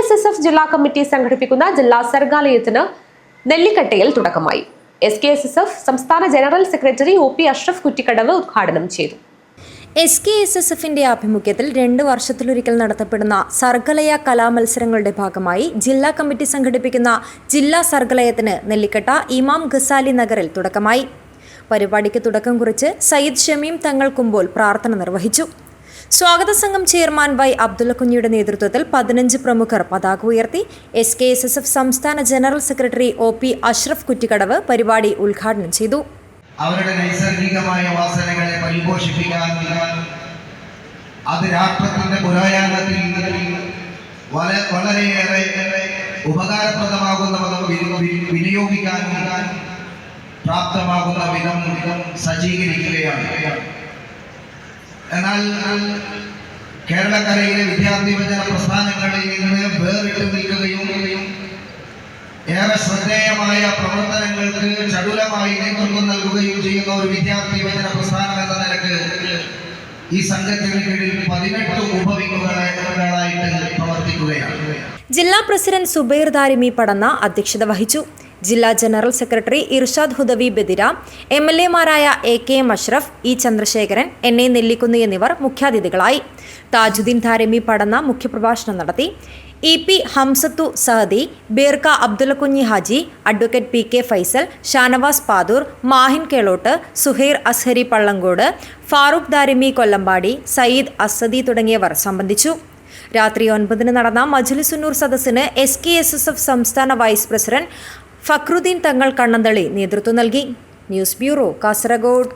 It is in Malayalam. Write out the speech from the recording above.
എസ് ജില്ലാ കമ്മിറ്റി സംഘടിപ്പിക്കുന്ന ജില്ലാ സർഗാലയത്തിന് നെല്ലിക്കട്ടയിൽ തുടക്കമായി. S K S S F സംസ്ഥാന general secretary O P Ashraf Kuttikkadavu ഉദ്ഘാടനം ചെയ്തു. എസ് കെ എസ് എസ് എഫിന്റെ ആഭിമുഖ്യത്തിൽ രണ്ട് വർഷത്തിലൊരിക്കൽ നടത്തപ്പെടുന്ന സർഗലയ കലാമത്സരങ്ങളുടെ ഭാഗമായി ജില്ലാ കമ്മിറ്റി സംഘടിപ്പിക്കുന്ന ജില്ലാ സർഗലയത്തിന് നെല്ലിക്കട്ട ഇമാം ഗസാലി നഗറിൽ തുടക്കമായി. പരിപാടിക്ക് തുടക്കം കുറിച്ച് സയ്യിദ് ഷമീം തങ്ങൾ കുമ്പോൾ പ്രാർത്ഥന നിർവഹിച്ചു. സ്വാഗത സംഘം ചെയർമാൻ വൈ അബ്ദുള്ള കുഞ്ഞിയുടെ നേതൃത്വത്തിൽ പതിനഞ്ച് പ്രമുഖർ പതാക ഉയർത്തി S K S S F സംസ്ഥാന general secretary O P Ashraf Kuttikkadavu പരിപാടി ഉദ്ഘാടനം ചെയ്തു. അവരുടെ നൈസർഗികമായ വാസനകളെ പരിപോഷിപ്പിക്കാൻ അത് രാഷ്ട്രത്തിന്റെ പുരായാനത്തിൽ വള- വളരെയേറെ ഉപകാരപ്രദമാകുന്ന വിനിയോഗിക്കാൻ പ്രാപ്തമാകുന്ന വിധം സജ്ജീകരിക്കുകയാണ്. എന്നാൽ കേരളക്കരയിലെ വിദ്യാർത്ഥി വിഭജന പ്രസ്ഥാനങ്ങളിൽ നിന്ന് വേറിട്ട് നിൽക്കുകയും ഏറെ ശ്രദ്ധേയമായ പ്രവർത്തനങ്ങൾക്ക് ചടുലമായി നേതൃത്വം നൽകുകയും ചെയ്യുന്ന ഒരു വിദ്യാർത്ഥി വിഭജന പ്രസ്ഥാനം എന്ന നിലയ്ക്ക് ഈ സംഘത്തിന് കീഴിൽ പതിനെട്ട് ഉപവിങ്ങുകളായിട്ട് പ്രവർത്തിക്കുകയാണ്. ജില്ലാ പ്രസിഡന്റ് സുബൈർ ദാരിമി പടന്ന അധ്യക്ഷത വഹിച്ചു. ജില്ലാ general secretary Irshad Hudawi Badira M L എമാരായ A K M Ashraf E Chandrasekharan N A Nellikkunnu എന്നിവർ മുഖ്യാതിഥികളായി. താജുദ്ദീൻ ധാരമി പടന്ന മുഖ്യപ്രഭാഷണം നടത്തി. E P Hamsathu Saadi Beerka Abdullakunhi Haji advocate P K Faisal Shanavas Pathur Mahin Kelottu Suhair Azhari Pallankode Farooq Darimi Kollampady Sayyid Asadi തുടങ്ങിയവർ സംബന്ധിച്ചു. രാത്രി ഒൻപതിന് നടന്ന മജുലിസുന്നൂർ സദസ്സിന് S K S S F സംസ്ഥാന വൈസ് പ്രസിഡന്റ് ഫക്രുദ്ദീൻ തങ്ങൾ കണ്ണന്തളി നേതൃത്വം നൽകി. News bureau Kasaragod.